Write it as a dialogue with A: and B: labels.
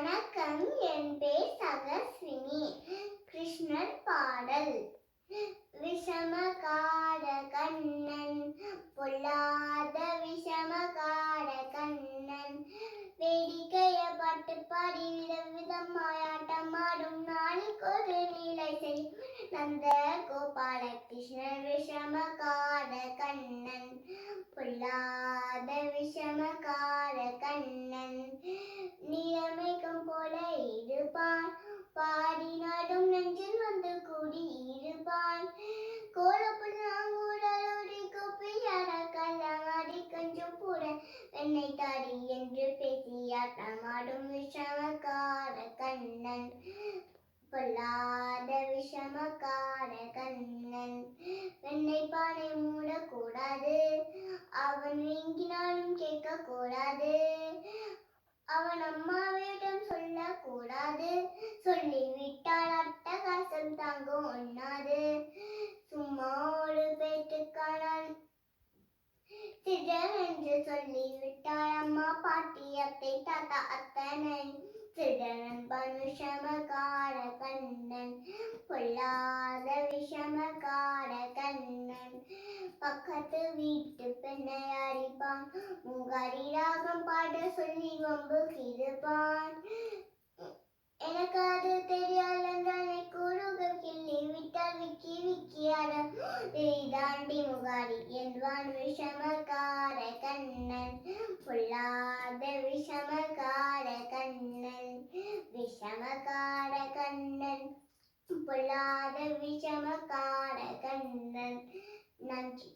A: வணக்கம் என் பேர் சகஸ்வினி. கிருஷ்ணர் பாடல். விஷம காட கண்ணன் பொல்லாத விஷம காட கண்ணன். வேடிக்கைய பாட்டு பாடி விதவிதமாய் ஆட்டமாடும் நாளுக்கு ஒரு நிலை செய்யும் நந்த கோபால கிருஷ்ணன் விஷம காட கண்ணன் பொல்லா நடமாடும் விஷமக்கார கண்ணன் பொல்லாத விஷமக்கார கண்ணன் வெண்ணை பானை மூடக்கூடாது அவன் வீங்கினாலும் கேட்கக்கூடாது சிதன் என்று சொல்லிவிட்டாள் அம்மா பாட்டி அத்தை தாத்தா அத்தனை சிதனன் பனுஷமகார கண்ணன் பொல்லாத விஷமகார கண்ணன் பக்கத்து வீட்டு பெண்ணை அறிப்பான் முகாரி ராகம் பாட சொல்லி வம்புகிருப்பான் முகாரி என்பான் விஷமக்கார கண்ணன். பொல்லாத விஷமக்கார கண்ணன். விஷமக்கார கண்ணன். பொல்லாத விஷமக்கார கண்ணன். நன்றி.